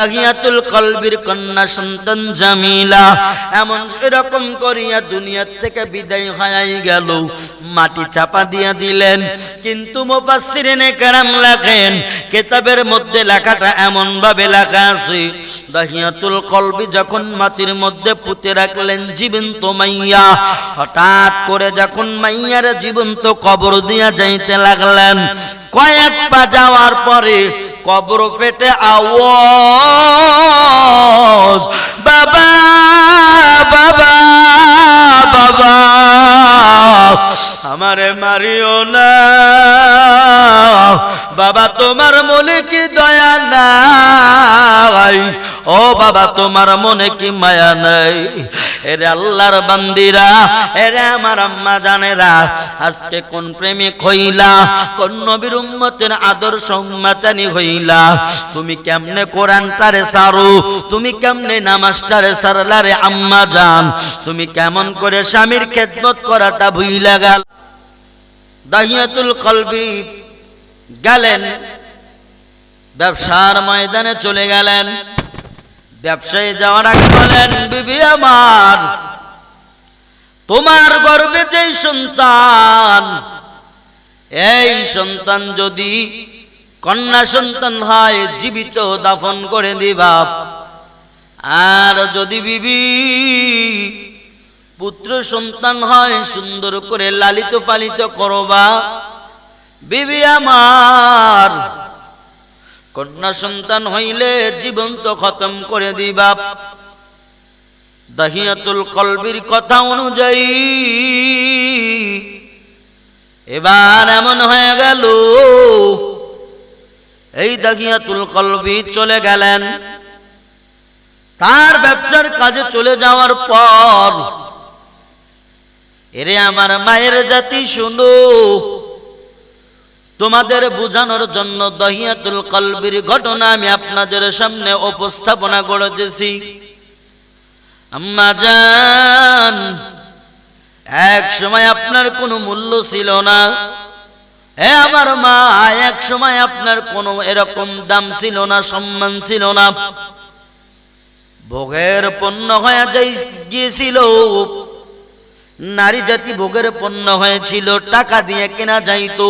তাহিয়াতুল কলবির কন্যা সন্তান জামিলা। এমন এরকম করিয়া দুনিয়ার থেকে বিদায় হয়ে গেল। মাটি চাপা দিয়া দিলেন। কিন্তু মুফাসসিরিনে কেরাম লেখেন, কিতাবের মধ্যে লেখাটা এমন ভাবে লেখা আছে, দাহিয়াতুল কলবি যখন মাটির মধ্যে পুঁতে রাখলেন জীবন্ত মাইয়া, হঠাৎ করে যখন মাইয়ার জীবন্ত কবর দিয়া যাইতে লাগলেন, কয়েক পা যাওয়ার পরে কবর পেটে আওয়াজ। বাবা বাবা বাবা। আমারে মারিও না। বাবা তোমার মনে কি দয়া ও বাবা, তোমার মনে কি মায়া নাই? এরে আল্লাহর বান্দিরা, এরে আমার আম্মা জানেরা, আজকে কোন প্রেমিক হইলা, কোন নবীর উম্মতের আদর্শ উম্মাতানি হইলা? তুমি কেমনে কোরআন তারে সারো? তুমি কেমনে নামাজটারে সারলারে আম্মা জান? তুমি কেমন করে স্বামীর খেদমত করাটা ভুইলা গেল? দাহিয়াতুল কলবি গেলেন, ব্যবসার ময়দানে চলে গেলেন। ব্যবসায়ী যাওয়ার আগে বলেন, বিবি আমার, তোমার গর্বে যেই সন্তান, এই সন্তান যদি কন্যা সন্তান হয়, জীবিত দাফন করে দিবা। আর যদি বিবি পুত্র সন্তান হয়, সুন্দর করে লালিত পালিত করবা। বিবি আমার কন্যা সন্তান হইলে জীবন তো খতম করে দিবা। দাহিয়াতুল কলবির কথা অনুযায়ী এবার এমন হয়ে গেল, এই দাহিয়াতুল কলবি চলে গেলেন। তার ব্যবসার কাজে চলে যাওয়ার পর, এরে আমার মায়ের জাতি শুনো তোমাদের বোঝানোর জন্য দহিয়াতুল কলবির ঘটনা আমি আপনাদের সামনে উপস্থাপনা করেছি। আম্মা জান, এক সময় আপনার কোনো মূল্য ছিল না। হে আমার মা, এক সময় আপনার কোনো এরকম দাম ছিল না, সম্মান ছিল না। ভোগের পণ্য হয়ে যাই গিয়েছিল। নারী জাতি ভোগের পণ্য হয়েছিল, টাকা দিয়ে কেনা যাইতো।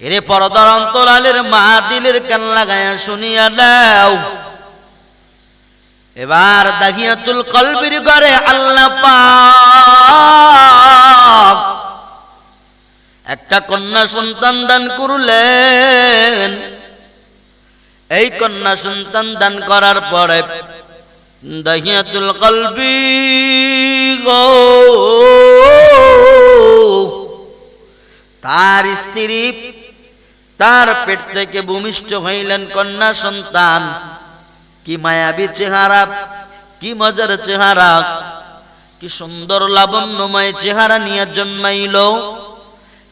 এরে পরদার অন্তরালের মা দিলের কান লাগায়া শুনিয়া দাও। এবার দাহিয়াতুল কলবির ঘরে আল্লাহ একটা কন্যা সন্তান দান করলেন। এই কন্যা সন্তান দান করার পরে দাহিয়াতুল কলবি তার স্ত্রী তার পেট থেকে ভূমিষ্ঠ হইলেন কন্যা সন্তান। কি মায়াবী চেহারা, কি মজার চেহারা, কি সুন্দর লাবণ্যময় চেহারা নিয়ে জন্মাইল।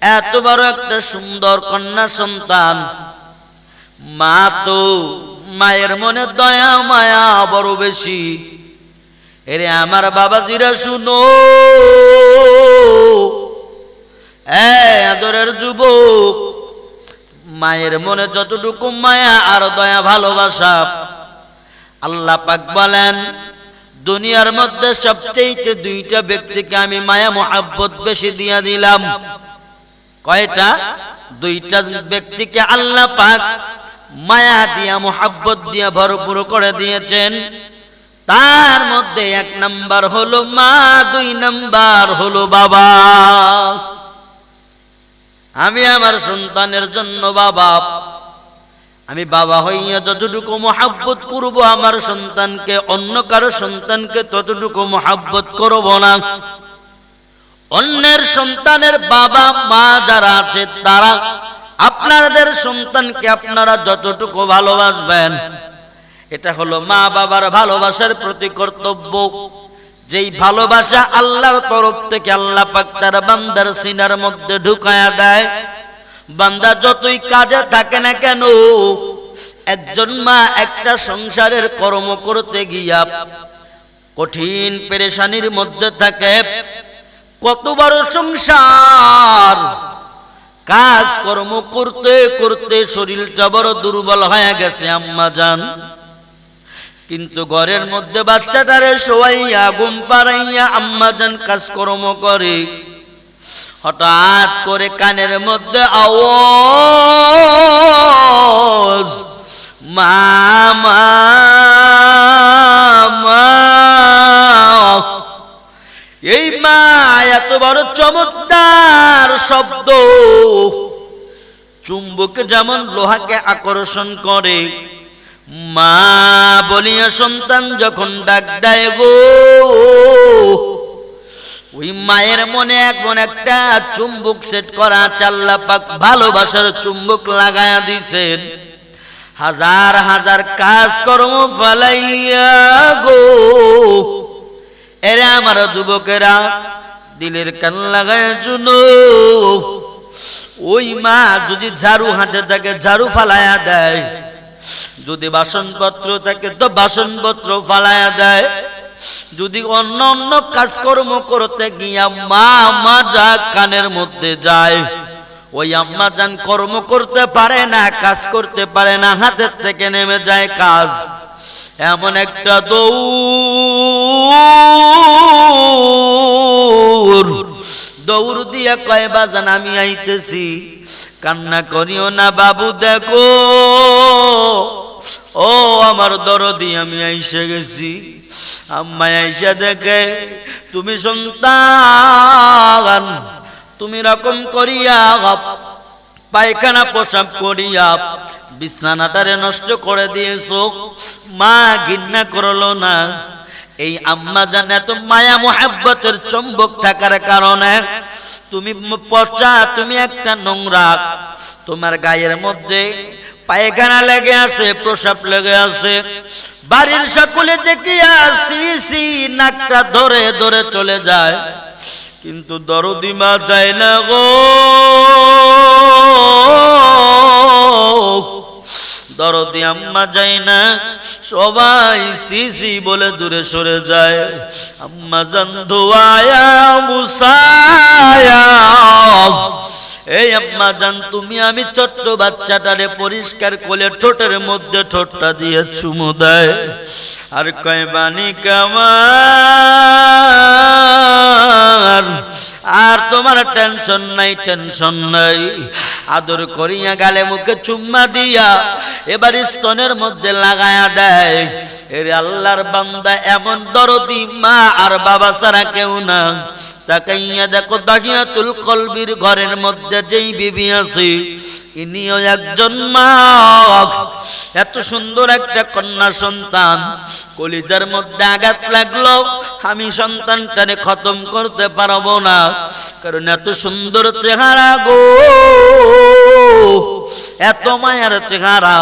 এত বড় একটা সুন্দর কন্যা সন্তান। মা তো মায়ের মনে দয়া, মায়া বড় বেশি। এরে আমার বাবাজিরা শুনো। এ আদরের যুবক মায়ের মনে যতটুকু মায়া আর দয়া ভালোবাসা, আল্লাহ পাক বলেন, দুনিয়ার মধ্যে সবচেয়ে দুইটা ব্যক্তিকে আমি মায়া মোহাব্বত বেশি দিয়া দিলাম। কয়টা? দুইটা ব্যক্তিকে আল্লাহ পাক মায়া দিয়া, মোহাব্বত দিয়া ভরপুর করে দিয়েছেন। তার মধ্যে এক নাম্বার হলো মা, দুই নাম্বার হলো বাবা। আমি আমার সন্তানের জন্য বাবা। আমি বাবা হইয়া যতটুকু মহাব্বত করব, আমার সন্তানকে, অন্য কারও সন্তানকে ততটুকু মহাব্বত করব না। অন্যের সন্তানের বাবা, মা যারা আছে, তারা আপনাদের সন্তানকে আপনারা যতটুকু ভালোবাসবেন, এটা হলো মা বাবার ভালোবাসার প্রতি কর্তব্য। যেই ভালোবাসা আল্লাহর তরফ থেকে আল্লাহ পাক তার বান্দার সিনার মধ্যে ঢুকায়া দেয়। বান্দা যতই কাজে থাকে না কেন, একজন মা একটা সংসারের কর্ম করতে গিয়া কঠিন পেরেশানির মধ্যে থাকে। কত বড় সংসার! কাজ কর্ম করতে করতে শরীরটা বড় দুর্বল হয়ে গেছে, আম্মা যান কিন্তু ঘরের মধ্যে বাচ্চাটারে শোয়াইয়া, ঘুম পাড়াইয়া আম্মা যান কাজকর্ম করে। হঠাৎ করে কানের মধ্যে আওয়াজ, মা মা মা। এই মা, এত বড় চমৎকার শব্দ। চুম্বক যেমন লোহাকে আকর্ষণ করে মা বলিয়া সন্তান যখন ডাক দেয় গো, ওই মায়ের মনে এখন একটা চুম্বক সেট করা চাল্লা পাক ভালোবাসার চুম্বক লাগায়া দিছেন। হাজার হাজার কাজ কর্ম ফালাইয়া গো। এরা আমার যুবকেরা, দিলের কান লাগায় শুনো। ওই মা যদি ঝাড়ু হাতে থাকে ঝাড়ু ফালায়া দেয় যদি বাসনপত্র থাকে তো বাসনপত্র ফালায়া দেয়। যদি অন্য অন্য কাজকর্ম করতে গিয়া মা মা যা কানের মধ্যে যায়, ওই আম্মা যান কর্ম করতে পারে না, কাজ করতে পারে না, হাতের থেকে নেমে যায় কাজ। এমন একটা দৌড়। দৌড় দিয়ে কয়, বাজান, আমি আইতেছি। কান্না করিও না বাবু, দেখো। ও, আমার দরদি, আমি আইসে গেছি। আম্মাই আইসা দেখে, তুমি সন্তান, তুমি রকম করিয়া পায়খানা পোশাক করিয়া বিছানাটারে নষ্ট করে দিয়েছ। মা ঘৃণা করল না। এই আম্মা জান এত মায়া মোহাব্বতের চম্বক থাকার কারণে তুমি পচা, তুমি একটা নোংরা। তোমার গায়ের মধ্যে পায়খানা লেগে আছে, প্রসাব লেগে আছে। বাড়ির সকলে দেখিয়া সি সি, নাকটা ধরে ধরে চলে যায়। কিন্তু দরদিমা যায় না গো। দরদি আম্মা যায় না, সবাই সিসি বলে দূরে সরে যায়। আম্মা জান ধোয়ায়া এই আম্মা জান, তুমি আমি ছোট্ট বাচ্চাটারে পরিষ্কার করে ঠোঁটের মধ্যে ঠোঁটটা দিয়ে চুমু দেয়। আর কয় বাণী কামার আর তোমার টেনশন নাই টেনশন নাই। আদর করিয়া গালে মুখে চুম্মা দিয়া এবার স্তনের মধ্যে লাগায়া দেয়। এর আল্লাহর বান্দা এমন দরদি মা আর বাবা ছাড়া কেউ না। তাকাইয়া দেখো দাহিয়াতুল কলবির ঘরের মধ্যে যেই বিবি আছে, ইনিও একজন মা। এত সুন্দর একটা কন্যা সন্তান, কলিজার মধ্যে আঘাত লাগল। আমি সন্তানটারে খতম করতে পারব না। কারণ এত সুন্দর চেহারা গো। এত মায়ের চেহারা,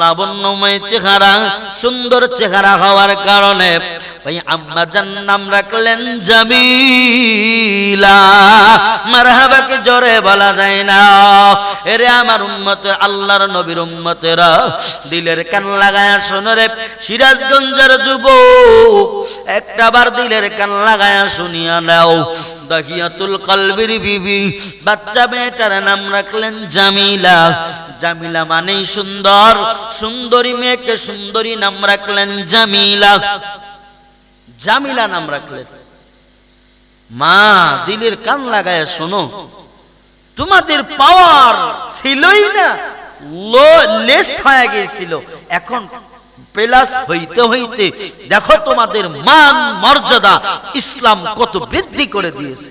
লাবণ্যময় চেহারা, সুন্দর চেহারা হওয়ার কারণে ওই আম্মাজান নাম রাখলেন জামিলা। মারহাবাকে জোরে বলা যায় না। এরে আমার উম্মতের আল্লাহর নবীর উম্মতেরা, দিলের কান লাগায়া শোনরে সিরাজগঞ্জের যুবক একটা বার দিলের কান লাগায়া শুনিয়া নাও। দাহিয়াতুল কলবির বিবি, বাচ্চা মেয়েটার নাম রাখলেন জামিলা। জামিলা মানেই সুন্দর। সুন্দরী মেয়েকে সুন্দরী নাম রাখলেন জামিলা। জামিলা নাম রাখলেন। মা, দিলের কান লাগায় শোনো। তোমাদের পাওয়ার ছিলই না লেস হয়ে গিয়েছিল। এখন প্লাস হইতে হইতে দেখো তোমাদের মান, মর্যাদা ইসলাম কত বৃদ্ধি করে দিয়েছে।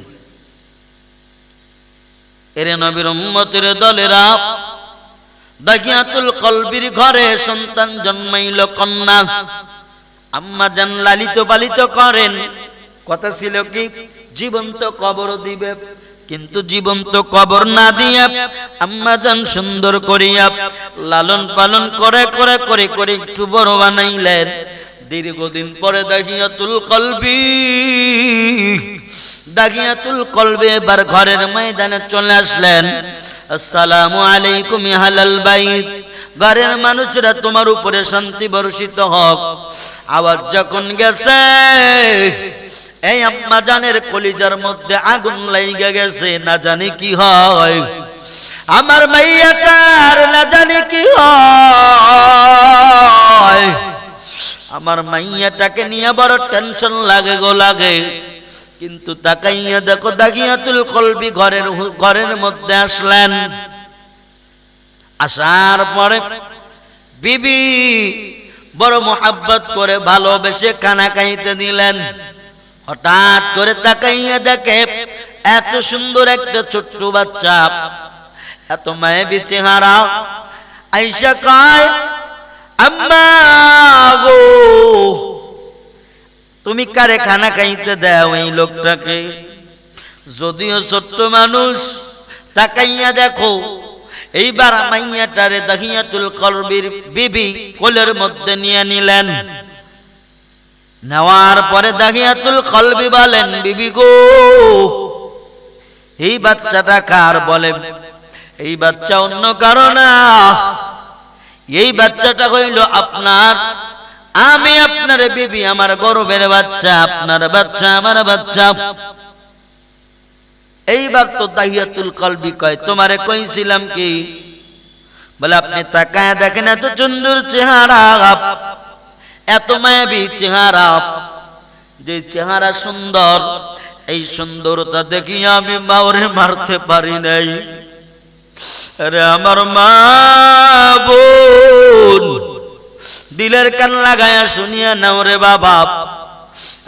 এরে নবীর উম্মতের দলেরা দাগিয়াতুল কলবির ঘরে সন্তান জন্মাইল কন্যা। আম্মা জান লালিত পালিত করেন। কথা ছিল কি? জীবন্ত কবর দিবে। কিন্তু জীবন্ত কবর না দিয়া আম্মা জান সুন্দর করিয়া লালন পালন করে করে করে করে একটু বড় বানাইলেন। দীর্ঘদিন পরে দাগিয়াতুল কলবি দাগিয়াতুল কলবে এবার ঘরের ময়দানে চলে আসলেন। আসসালামু আলাইকুম হালাল বাইত। ঘরের মানুষরা তোমার উপরে শান্তি বর্ষিত হোক। আওয়াজ যখন গেছে, এই আম্মা জানের কলিজার মধ্যে আগুন লাইগে গেছে, না জানি কি হয়। আমার মাইয়াটার না জানি কি হয়। আমার মাইয়াটাকে নিয়ে বড় টেনশন লাগে গো, লাগে। কিন্তু তাকাইয়া দেখো দাগিয়াতুল কলবি ঘরের ঘরের মধ্যে আসলেন। আসার পরে বিবি বড় মোহাব্বত করে ভালোবেসে খানা খাইতে দিলেন। হঠাৎ করে তাকাইয়া দেখে এত সুন্দর একটা ছোট্ট বাচ্চা, এত মায়াবী চেহারা। আইসা কয়, আম্মা গো তুমি কারে খানা খাইতে দাও এই লোকটাকে। যদিও ছোট্ট মানুষ, তাকাইয়া দেখো, এইবার মাইয়াটারে দাহিয়াতুল কলবির বিবি কোলের মধ্যে নিয়ে নিলেন। নেওয়ার পরে দাহিয়াতুল কলবি বলেন, বিবি গো, এই বাচ্চাটা কার? বলে, এই বাচ্চা অন্য কারও না। এই বাচ্চাটা হইল আপনার আমি আপনার বিবি, আমার গর্বের বাচ্চা, আপনার বাচ্চা, আমার বাচ্চা। এইবার তো দাহিয়াতুল কলবি কয়, তোমারে কইছিলাম কি? বলে, আপনি তাকায় দেখেন এত সুন্দর চেহারা। এত মায়াবী চেহারা। যে চেহারা সুন্দর, এই সুন্দরতা দেখি আমি মাওরে মারতে পারি নাই। আরে, আমার মা বোন। দিলের কান লাগায়া শুনিয়া নাও রে বাবা।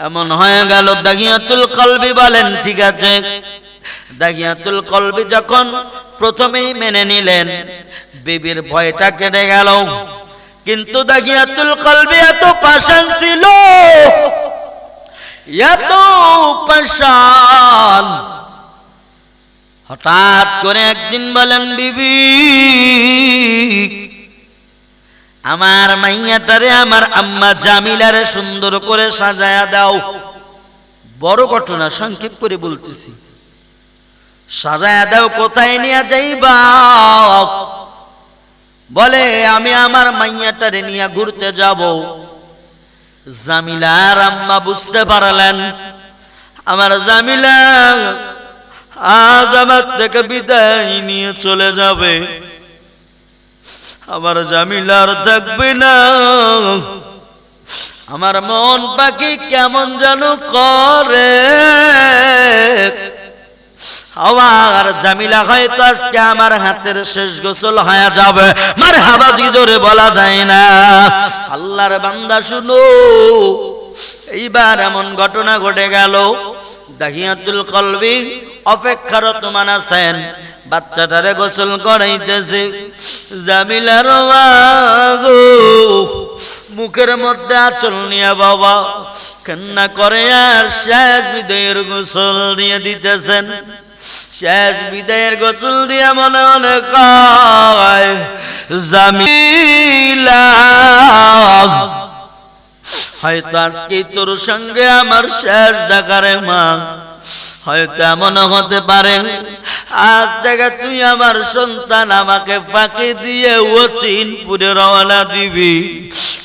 এমন হয়ে গেল দাগিয়াতুল কলবি বলেন, ঠিক আছে। দাগিয়াতুল কলবি যখন প্রথমেই মেনে নিলেন, বিবির ভয়টা কেটে গেল। কিন্তু দাগিয়াতুল কলবি এত পাশান ছিল। এত পাশান হঠাৎ করে একদিন বলেন, বিবি আমার মাইয়াটারে আমার আম্মা জামিলারে সুন্দর করে সাজায়া দাও। বড় ঘটনা সংক্ষেপ করে বলতেছি। সাজায়া দাও, কোথায় নিয়ে যাইবা? বলে, আমি আমার মাইয়াটারে নিয়ে ঘুরতে যাব। জামিলার আম্মা বুঝতে পারলেন, আমার জামিলা আজ আমার থেকে বিদায় নিয়ে চলে যাবে। আমার জামিলার থাকবে না। আমার মন পাখি কেমন যেন করে। আমার জামিলা হয়তো আজকে আমার হাতের শেষ গোসল হয়ে যাবে। মার হাবাজি ধরে বলা যায় না। আল্লাহর বান্দা শুনো, এইবার এমন ঘটনা ঘটে গেল। দাহিয়াতুল কলবি অপেক্ষারত মানাছেন বাচ্চাটারে গোসল করাইতেছে। জামিলার মুখের মধ্যে আচল নিয়ে বাবা, কান্না করে আর শেষ বিদায়ের গোসল দিয়ে দিতেছেন। শেষ বিদায়ের গোসল দিয়ে মনে মনে কয়, জামিলা, হয়তো আজকে তোর সঙ্গে আমার শেষ দেখারে মা হয়তো এমন হতে পারে। আজ থেকে তুই আমার সন্তান আমাকে ফাঁকি দিয়ে ও চিনপুরে রওনা দিবি।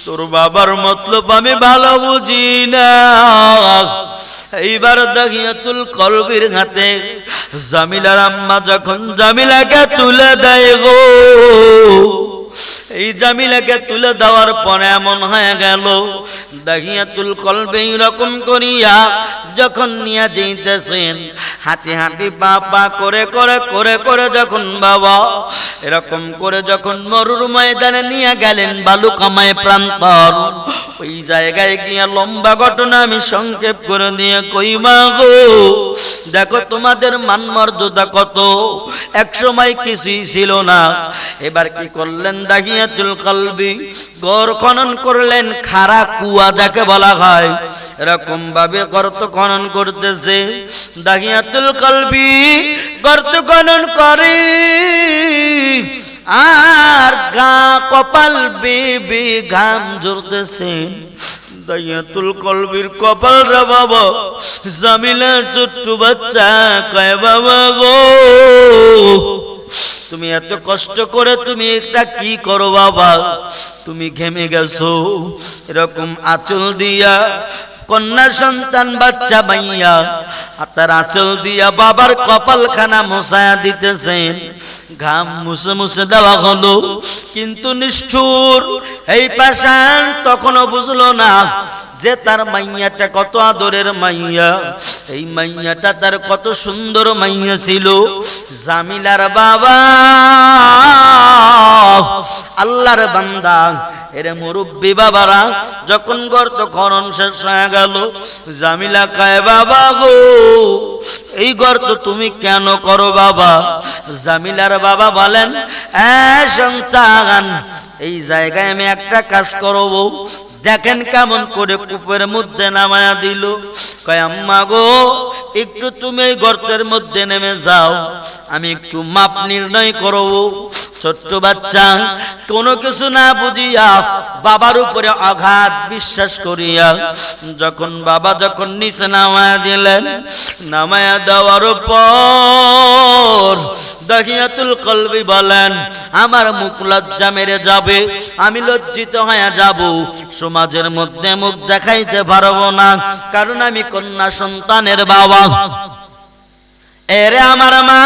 তোর বাবার মতলব আমি ভালো বুঝি না। এইবার দাগিয়াতুল কলবির হাতে জামিলার আম্মা যখন জামিলাকে তুলে দেয় গো। এই জামিলাকে তুলে দেওয়ার পরে এমন হয়ে গেল, দাহিয়াতুল কলবে রকম করিয়া যখন নিয়ে যেতেছেন হাঁটি হাঁটি পা পা করে করে করে করে যখন বাবা, এরকম করে যখন মরুর ময়দানে নিয়ে গেলেন বালু কামায় প্রান্তর, ওই জায়গায় গিয়ে লম্বা ঘটনা আমি সংক্ষেপ করে দিয়ে কই, মা গো, দেখো তোমাদের মান মর্যাদা কত এক সময় কিছুই ছিল না, এবার কি করলেন দাহিয়াতুল কলবি। গড় খনন করলেন খারা কুয়া যাকে বলা হয়। এরকম ভাবে গর্ত খনন করতেছে। দাহিয়াতুল কলবি গর্ত খনন করে। আর গা কপাল বেবে ঘাম ঝরতেছে দাইয়াতুল কলবির কপাল রে বাবা জামিলা ছোট্ট বাচ্চা কয় বাবা গো। তুমি এত কষ্ট করে তুমি এটা কি করো বাবা? তুমি ঘেমে গেছো। এরকম আঁচল দিয়া কন্যা সন্তান, বাচ্চা মাইয়া হাতের আঁচল দিয়া বাবার কপালখানা মোছায়া দিতেছেন। ঘাম মুছে মুছে দেওয়া হলো, কিন্তু নিষ্ঠুর। এই পাশান তখনও বুঝলো না যে তার মাইয়াটা কত আদরের মাইয়া। এই মাইয়াটা তার কত সুন্দর মাইয়া ছিল। জামিলার বাবা, আল্লাহর বান্দা এরে মুরব্বী বাবারা, যখন গর্ত খনন শেষ হয়ে গেল, জামিলা কায়, বাবা গো, এই গর্ত তুমি কেন করো বাবা? জামিলার বাবা বলেন, এ সন্তান, এই জায়গায় আমি একটা কাজ করব দেখেন কেমন করে কূপের মধ্যে নামায়া দিল। কয়, আম্মা গো, একটু তুমি এই গর্তের মধ্যে নেমে যাও। আমি একটু মাপ নির্ণয় করব। ছোট্ট বাচ্চা, কোনো কিছু না বুঝিয়া বাবার উপরে অগাধ বিশ্বাস করিয়া যখন বাবা যখন নিচে নামায়া দিলেন, নামায়া দেওয়ার পর দাহিয়াতুল কলবি বলেন, আমার মুখ লজ্জা মেরে যাবে, আমি লজ্জিত হয়ে যাব। সমাজের মধ্যে মুখ দেখাইতে পারব না, কারণ আমি কন্যা সন্তানের বাবা। এরে আমার মা,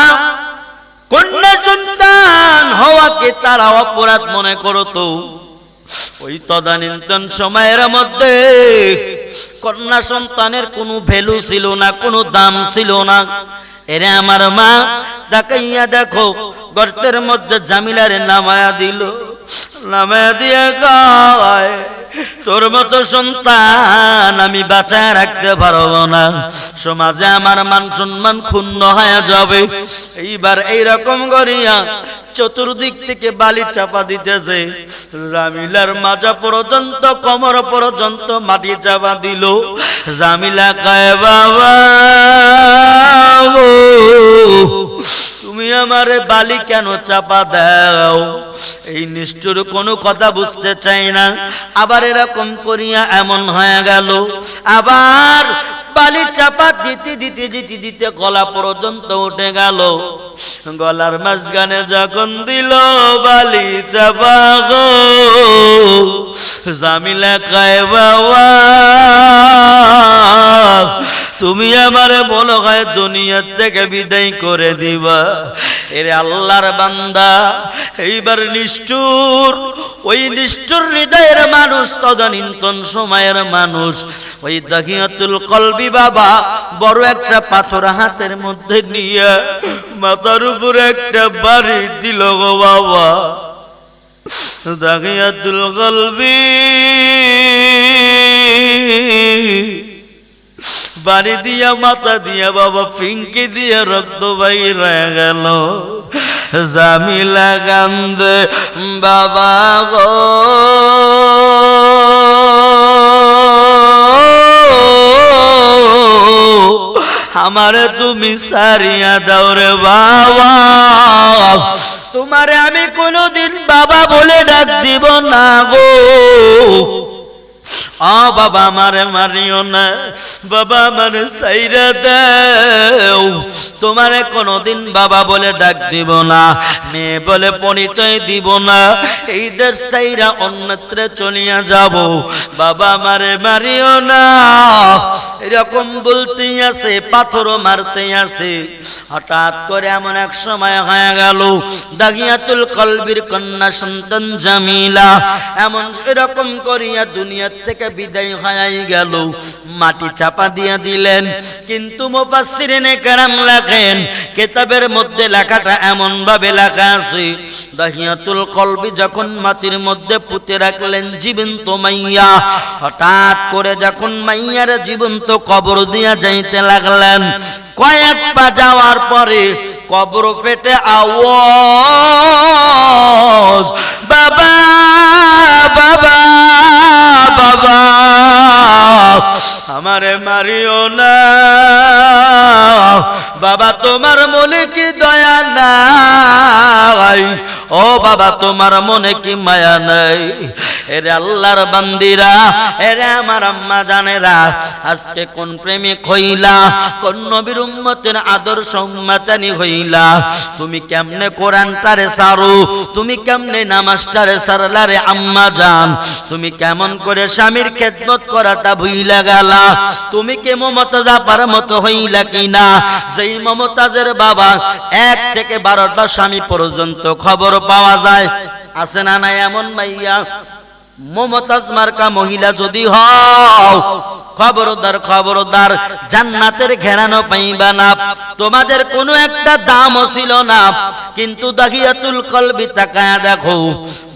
কন্যা সন্তান হওয়াকে তারা অপরাধ মনে করতো। ওই তদানীন্তন সময়ের মধ্যে কন্যা সন্তানের কোনো ভ্যালু ছিল না, কোনো দাম ছিল না। এরে আমার মা দেখাইয়া দেখো, গর্তের মধ্যে জামিলারে নামায়া দিল, নামায়া দিয়ে গায়। তোর মতো সন্তান আমি বাঁচায় রাখতে পারব না। সমাজে আমার মান সম্মান ক্ষুণ্ণ হয়ে যাবে। এইবার এইরকম করিয়া চতুর্দিক থেকে বালি চাপা দিতেছে। জামিলার মাজা পর্যন্ত, কমর পর্যন্ত মাটি চাপা দিল। জামিলা কায়, বাবা তুমি আমারে বালি কেন চাপা দাও? এই নিষ্ঠুর কোনো কথা বুঝতে চাই না। আবার এরকম করিয়া এমন হয়ে গেল। আবার বালি চাপা দিতে দিতে দিতে দিতে গলা পর্যন্ত উঠে গেল। গলার মাঝখানে যখন দিল বালি চাপা গো, জামিলা কায় বাবা তুমি আমারে মনে হয় দুনিয়ার থেকে বিদায় করে দিবা। এরে আল্লাহর বান্দা, এইবার নিষ্ঠুর, ওই নিষ্ঠুর হৃদয়ের মানুষ, তদানীন্তন সময়ের মানুষ। ওই দাহিয়াতুল কলবি বাবা, বড় একটা পাথর হাতের মধ্যে নিয়ে মাথার উপরে একটা বাড়ি দিল গো বাবা। দাহিয়াতুল কলবি। বাড়ি দিয়া, মাথা দিয়া, বাবা পিঙ্কি দিয়া রক্ত বাইর গেল। জামিলা গান্ধে, বাবা গো। আমারে তুমি সারিয়া দাও রে বাবা। তোমারে আমি কোনোদিন বাবা বলে ডাক দিব না গো। আ বাবা আমারে মারিও না বাবা আমারে সাইরা দেও। তোমারে কোনোদিন বাবা বলে ডাক দিব না, মেয়ে বলে পরিচয় দিব না। এই দেশ সাইরা অন্যত্র চলিয়া যাব, বাবা আমারে মারিও না। এরকম বলতেই আছে, পাথরও মারতে আছে। হঠাৎ করে এমন এক সময় হয়ে গেল, দাগিয়াতুল কলবির কন্যা সন্তান জামিলা। এমন এরকম করিয়া দুনিয়ার থেকে বিদায় হয়ে গেল, মাটি চাপা দিয়া দিলেন। কিন্তু মুফাসসিরিনে কেরাম লেখেন কেতাবের মধ্যে লেখাটা এমন ভাবে লেখা আছে, দাহিয়াতুল কলবি যখন মাটির মধ্যে পুঁতে রাখলেন জীবন্ত মাইয়া, হঠাৎ করে যখন মাইয়ার জীবন্ত কবর দিয়া যাইতে লাগলেন, কয়েক পা যাওয়ার পরে কবর পেটে আওয়াজ বাবা বাবা বাবা আমারে মারিও না। বাবা তোমার মনে কি নাই। ও বাবা, তোমার মনে কি মায়া নেই? এরে আল্লাহর বান্দিরা, এরে আমার আম্মা জানেরা, আজকে কোন প্রেমিক হইলা, কোন নবীর উম্মতের আদর্শ উম্মাতানি হইলা? তুমি কেমনে কোরআনটারে সারো? তুমি কেমনে নামাজটারে সারলারে আম্মা জান? তুমি কেমন করে স্বামীর খেদমত করাটা ভুইলা গেলা? তুমি কে মমতাজ আপার মতো হইলা কিনা? সেই মমতাজের বাবা এক থেকে বারোটা স্বামী পর্যন্ত খবর পাওয়া যায়। আছে না নাই এমন মাইয়া? মমতাজ মার্কা মহিলা যদি হও খবরদার খবরদার, জান্নাতের ঘেরানো পাইবা না। তোমাদের কোনো একটা দামও ছিল না। কিন্তু দাহিয়াতুল কলবি তাকায়া দেখো,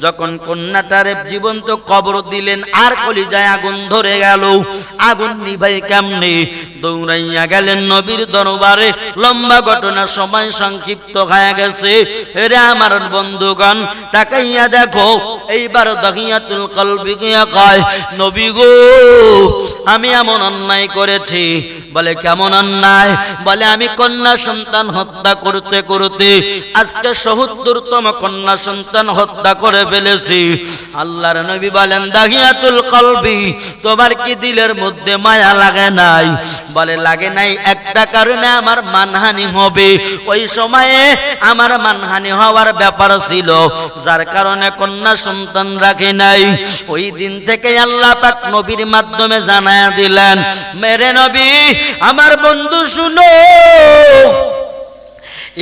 যখন কন্যাটারে জীবন্ত কবর দিলেন, আর কলিজায় আগুন ধরে গেল। আগুন নিভাই কেমনে? দৌড়াইয়া গেলেন নবীর দরবারে। লম্বা ঘটনা সময় সংক্ষিপ্ত হয়ে গেছে। রে আমার বন্ধুগণ, তাকাইয়া দেখো, এইবার দাহিয়াতুল কলবি কয়, নবী গো, আমি এমন অন্যায় করেছি। বলে, কেমন অন্যায়? বলে, আমি কন্যা সন্তান হত্যা করতে করতে আজকে সত্তরতম কন্যা সন্তান হত্যা করে ফেলেছি। আল্লাহর নবী বলেন দাহিয়াতুল কলবি, তোমার কি দিলের মধ্যে মায়া লাগে নাই? বলে, লাগে নাই। একটা কারণে আমার মানহানি হবে। ওই সময়ে আমার মানহানি হওয়ার ব্যাপার ছিল, যার কারণে কন্যা সন্তান রাখে নাই। ওই দিন থেকে আল্লাহ পাক নবীর মাধ্যমে জানায়া দিলেন, মেরে নবী, আমার বন্ধু শুনো।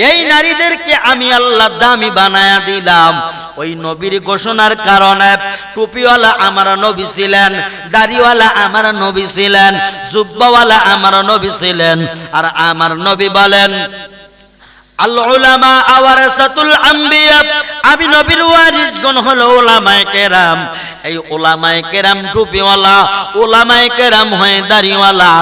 এই নারীদেরকে আমি আল্লাহ দামি বানায়া দিলাম। ওই নবীর ঘোষণার কারণে টুপিওয়ালা আমার নবী ছিলেন, দাড়িওয়ালা আমার নবী ছিলেন, জুব্বাওয়ালা আমার নবী ছিলেন। আর আমার নবী বলেন আল আওয়ারাসাতুল আম্বিয়া আমি নবীর ওয়ারিসগণ হলো ওলামায়ে কেরাম। এই ওলামায়ে কেরাম টুপিওয়ালা, ওলামায়ে কেরাম হয় দাঁড়িওয়ালা।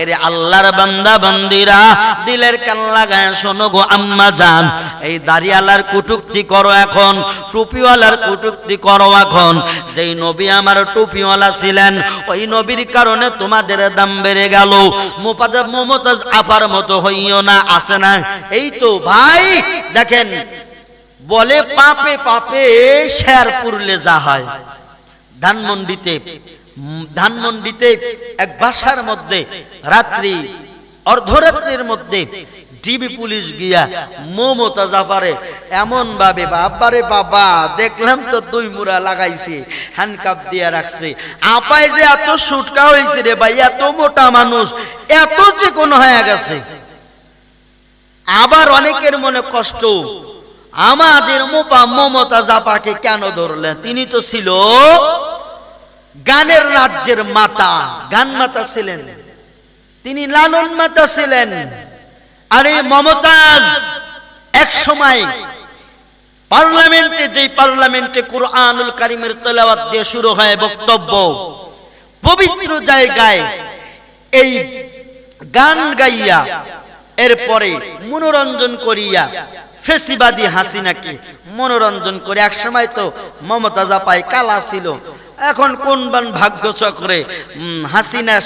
এরে আল্লাহর বান্দা বান্দিরা, দিলের কান লাগায় শোনো গো আম্মা জান। এই দাঁড়িয়ালার কুটুক্তি করো এখন, টুপিওয়ালার কুটুক্তি করো এখন। যেই নবী আমার টুপিওয়ালা ছিলেন, ওই নবীর কারণে তোমাদের দাম বেড়ে গেল। মোপাজ মমতাজ আফার মতো হইও না, আসে না। এই তো ভাই, দেখেন বলে পাপে পাপে শের পুরলে যা হয়। ধানমন্ডিতে ধানমন্ডিতে এক বাসার মধ্যে, রাত্রি অর্ধরাত্রির মধ্যে ডিবি পুলিশ গিয়া মমতা জাফারে এমন ভাবে বাবারে বাবা, দেখলাম তো দুই মুড়া লাগাইছে হ্যান্ডকাপ দিয়া রাখছে। আপায় যে এত সুটকা হয়েছে রে ভাই, এত মোটা মানুষ, এত যে কোন হয়ে গেছে। আবার অনেকের মনে কষ্ট আমাদের মোপা মমতা জাপাকে কেন ধরলেন? তিনি তো ছিল গানের রাজ্যের মাতা, গান মাতা ছিলেন। তিনি লালন মাতা ছিলেন। আরে মমতাজ এক সময় পার্লামেন্টে, যেই পার্লামেন্টে কুরআনুল কারিমের তেলাওয়াত দিয়ে শুরু হয় বক্তব্য, পবিত্র জায়গায় এই গান গাইয়া, এরপরে মনোরঞ্জন করিয়া ফেসিবাদী হাসিনাকে মনোরঞ্জন করে এক সময় তো মমতা জাপাই কালা ছিল। এখন কোন বান ভাগ্য চক্রে হাসিনা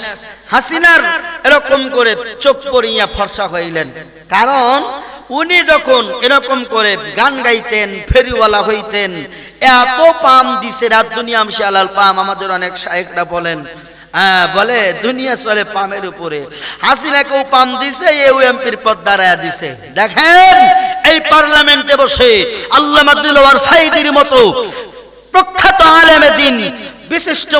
হাসিনার এরকম করে চোখ পরিয়া ফর্সা হইলেন। কারণ উনি যখন এরকম করে গান গাইতেন, ফেরিওয়ালা হইতেন, এত পাম দিছে রাত দুনিয়া আমসে আলাল পাম। আমাদের অনেক শায়েকরা বলেন হ্যাঁ বলে দুনিয়া চলে পামের উপরে। হাসিনাকেও পাম দিছে এও এমপির পদ দাঁড়ায় দিছে। দেখেন, এই পার্লামেন্টে বসে আল্লাহ সাইদির মতো প্রখ্যাত আলেমে দিন বিশিষ্ট